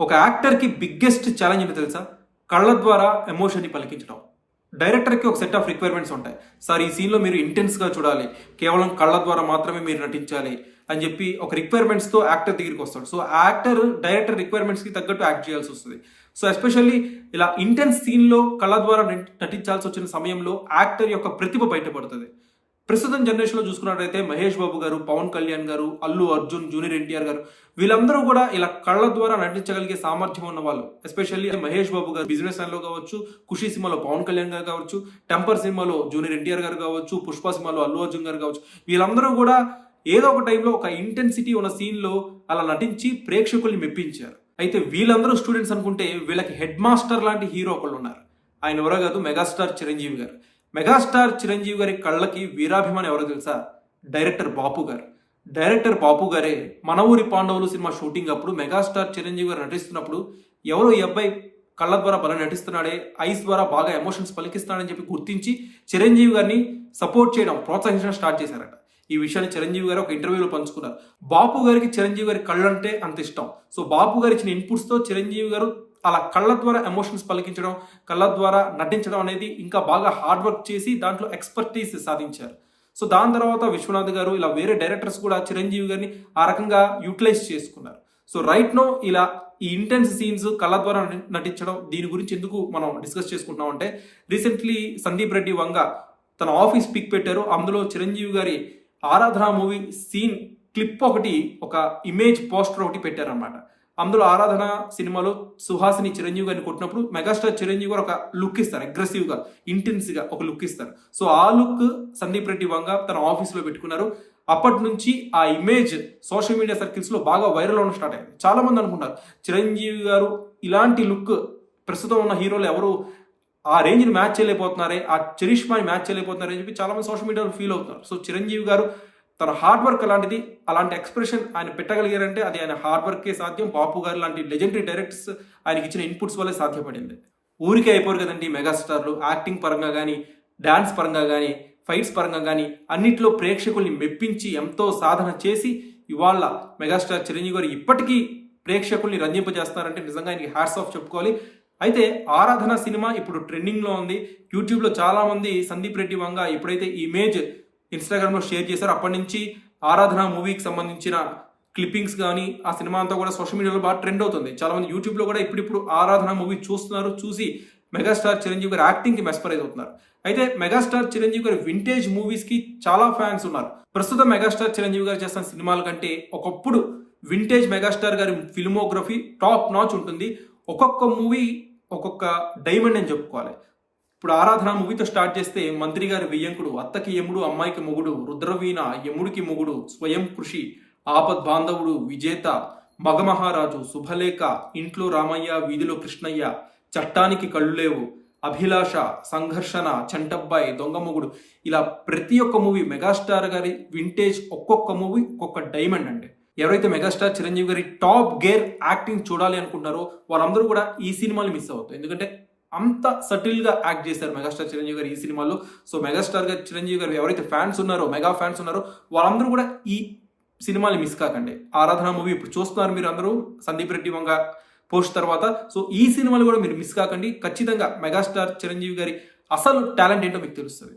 ఒక యాక్టర్కి biggest challenge ఏంటో తెలుసా? కళ్ళ ద్వారా ఎమోషన్ని పలికించడం. డైరెక్టర్కి ఒక సెట్ ఆఫ్ రిక్వైర్మెంట్స్ ఉంటాయి. సార్ ఈ సీన్లో మీరు ఇంటెన్స్గా చూడాలి. కేవలం కళ్ళ ద్వారా మాత్రమే మీరు నటించాలి అని చెప్పి ఒక రిక్వైర్మెంట్స్తో యాక్టర్ దగ్గరికి వస్తాడు. సో ఆ యాక్టర్ డైరెక్టర్ రిక్వైర్మెంట్స్కి తగ్గట్టు యాక్ట్ చేయాల్సి వస్తుంది. సో ఎస్పెషల్లీ ఇలా ఇంటెన్స్ సీన్లో కళ్ళ ద్వారా నటించాల్సి వచ్చిన సమయంలో యాక్టర్ యొక్క ప్రతిభ బయటపడుతుంది. ప్రస్తుతం జనరేషన్లో చూసుకున్నట్లయితే మహేష్ బాబు గారు పవన్ కళ్యాణ్ గారు అల్లు అర్జున్ జూనియర్ ఎన్టీఆర్ గారు వీళ్ళందరూ కూడా ఇలా కళ్ళ ద్వారా నటించగలిగే సామర్థ్యం ఉన్న వాళ్ళు. ఎస్పెషల్లీ మహేష్ బాబు గారు బిజినెస్లో కావచ్చు ఖుషి సినిమాలో పవన్ కళ్యాణ్ గారు కావచ్చు టెంపర్ సినిమాలో జూనియర్ ఎన్టీఆర్ గారు కావచ్చు పుష్ప సినిమాలో అల్లు అర్జున్ గారు కావచ్చు వీళ్ళందరూ కూడా ఏదో ఒక టైంలో ఒక ఇంటెన్సిటీ ఉన్న సీన్లో అలా నటించి ప్రేక్షకుల్ని మెప్పించారు. అయితే వీళ్ళందరూ స్టూడెంట్స్ అనుకుంటే వీళ్ళకి హెడ్ మాస్టర్ లాంటి హీరో ఒకళ్ళు ఉన్నారు. ఆయన ఎవరో కాదు మెగాస్టార్ చిరంజీవి గారు. మెగాస్టార్ చిరంజీవి గారి కళ్ళకి వీరాభిమాని ఎవరో తెలుసా? డైరెక్టర్ బాపు గారు. డైరెక్టర్ బాపు గారే మన ఊరి పాండవులు సినిమా షూటింగ్ అప్పుడు మెగాస్టార్ చిరంజీవి గారు నటిస్తున్నప్పుడు ఎవరో ఈ అబ్బాయి కళ్ళ ద్వారా బాగా నటిస్తున్నాడే ఐస్ ద్వారా బాగా ఎమోషన్స్ పలికిస్తున్నాడని చెప్పి గుర్తించి చిరంజీవి గారిని సపోర్ట్ చేయడం ప్రోత్సహించడం స్టార్ట్ చేశారట. ఈ విషయాన్ని చిరంజీవి గారు ఒక ఇంటర్వ్యూలో పంచుకున్నారు. బాపు గారికి చిరంజీవి గారి కళ్ళంటే అంత ఇష్టం. సో బాపు గారు ఇచ్చిన ఇన్పుట్స్తో చిరంజీవి గారు అలా కళ్ళ ద్వారా ఎమోషన్స్ పలికించడం కళ్ళ ద్వారా నటించడం అనేది ఇంకా బాగా హార్డ్ వర్క్ చేసి దాంట్లో ఎక్స్పర్టీస్ సాధించారు. సో దాని తర్వాత విశ్వనాథ్ గారు ఇలా వేరే డైరెక్టర్స్ కూడా చిరంజీవి గారిని ఆ రకంగా యూటిలైజ్ చేసుకున్నారు. సో రైట్ నో ఇలా ఈ ఇంటెన్స్ సీన్స్ కళ్ళ ద్వారా నటించడం దీని గురించి ఎందుకు మనం డిస్కస్ చేసుకుంటున్నాం అంటే రీసెంట్లీ సందీప్ రెడ్డి వంగ తన ఆఫీస్ పిక్ పెట్టారు. అందులో చిరంజీవి గారి ఆరాధన మూవీ సీన్ క్లిప్ ఒకటి ఒక ఇమేజ్ పోస్టర్ ఒకటి పెట్టారన్నమాట. అందులో ఆరాధన సినిమాలో సుహాసిని చిరంజీవి గారిని కొట్టినప్పుడు మెగాస్టార్ చిరంజీవి గారు ఒక లుక్ ఇస్తారు అగ్రెసివ్గా ఇంటెన్స్గా ఒక లుక్ ఇస్తారు. సో ఆ లుక్ సందీప్ రెడ్డి వంగ తన ఆఫీస్లో పెట్టుకున్నారు. అప్పటి నుంచి ఆ ఇమేజ్ సోషల్ మీడియా సర్కిల్స్లో బాగా వైరల్ అవడం స్టార్ట్ అయింది. చాలామంది అనుకుంటారు చిరంజీవి గారు ఇలాంటి లుక్ ప్రస్తుతం ఉన్న హీరోలు ఎవరు ఆ రేంజ్ని మ్యాచ్ చేయలేకపోతున్నారే ఆ చరిష్మాని మ్యాచ్ చేయలేకపోతున్నారని అని చెప్పి చాలా మంది సోషల్ మీడియాలో ఫీల్ అవుతున్నారు. సో చిరంజీవి గారు తన హార్డ్ వర్క్ అలాంటిది అలాంటి ఎక్స్ప్రెషన్ ఆయన పెట్టగలిగారంటే అది ఆయన హార్డ్ వర్కే సాధ్యం. బాపు గారు లాంటి లెజెండరీ డైరెక్టర్స్ ఆయనకి ఇచ్చిన ఇన్పుట్స్ వల్లే సాధ్యపడింది. ఊరికే అయిపోరు కదండి మెగాస్టార్లు. యాక్టింగ్ పరంగా కానీ డాన్స్ పరంగా కానీ ఫైట్స్ పరంగా కానీ అన్నిట్లో ప్రేక్షకుల్ని మెప్పించి ఎంతో సాధన చేసి ఇవాళ మెగాస్టార్ చిరంజీవి గారు ఇప్పటికీ ప్రేక్షకుల్ని రంజింపజేస్తున్నారంటే నిజంగా ఆయనకి హ్యాట్స్ ఆఫ్ చెప్పుకోవాలి. అయితే ఆరాధన సినిమా ఇప్పుడు ట్రెండింగ్లో ఉంది. యూట్యూబ్లో చాలామంది సందీప్ రెడ్డి వంగ ఎప్పుడైతే ఇమేజ్ ఇన్స్టాగ్రామ్లో షేర్ చేశారు. అప్పటి నుంచి ఆరాధన మూవీకి సంబంధించిన క్లిప్పింగ్స్ కానీ ఆ సినిమా అంతా కూడా సోషల్ మీడియాలో బాగా ట్రెండ్ అవుతుంది. చాలా మంది యూట్యూబ్లో కూడా ఇప్పుడిప్పుడు ఆరాధన మూవీ చూస్తున్నారు చూసి మెగాస్టార్ చిరంజీవి గారి యాక్టింగ్కి మెస్పరైజ్ అవుతున్నారు. అయితే మెగాస్టార్ చిరంజీవి గారి వింటేజ్ మూవీస్కి చాలా ఫ్యాన్స్ ఉన్నారు. ప్రస్తుతం మెగాస్టార్ చిరంజీవి గారు చేస్తున్న సినిమాల కంటే ఒకప్పుడు వింటేజ్ మెగాస్టార్ గారి ఫిల్మోగ్రఫీ టాప్ నాచ్ ఉంటుంది. ఒక్కొక్క మూవీ ఒక్కొక్క డైమండ్ అని చెప్పుకోవాలి. ఇప్పుడు ఆరాధన మూవీతో స్టార్ట్ చేస్తే మంత్రి గారి వెయ్యంకుడు అత్తకి యముడు అమ్మాయికి మొగుడు రుద్రవీణ యముడికి మొగుడు స్వయం కృషి ఆపద్ బాంధవుడు విజేత మగమహారాజు శుభలేఖ ఇంట్లో రామయ్య వీధిలో కృష్ణయ్య చట్టానికి కళ్ళు లేవు అభిలాష సంఘర్షణ చంటబ్బాయి దొంగమొగుడు ఇలా ప్రతి ఒక్క మూవీ మెగాస్టార్ గారి వింటేజ్ ఒక్కొక్క మూవీ ఒక్కొక్క డైమండ్ అండి. ఎవరైతే మెగాస్టార్ చిరంజీవి గారి టాప్ గేర్ యాక్టింగ్ చూడాలి అనుకుంటారో వాళ్ళందరూ కూడా ఈ సినిమాలు మిస్ అవుతారు. ఎందుకంటే అంత సటిల్గా యాక్ట్ చేశారు మెగాస్టార్ చిరంజీవి గారు ఈ సినిమాలో. సో మెగాస్టార్ గారు చిరంజీవి గారు ఎవరైతే ఫ్యాన్స్ ఉన్నారో మెగా ఫ్యాన్స్ ఉన్నారో వాళ్ళందరూ కూడా ఈ సినిమాని మిస్ కాకండి. ఆరాధన మూవీ ఇప్పుడు చూస్తున్నారు మీరు అందరూ సందీప్ రెడ్డి వంగ పోస్ట్ తర్వాత. సో ఈ సినిమాలు కూడా మీరు మిస్ కాకండి. ఖచ్చితంగా మెగాస్టార్ చిరంజీవి గారి అసలు టాలెంట్ ఏంటో మీకు తెలుస్తుంది.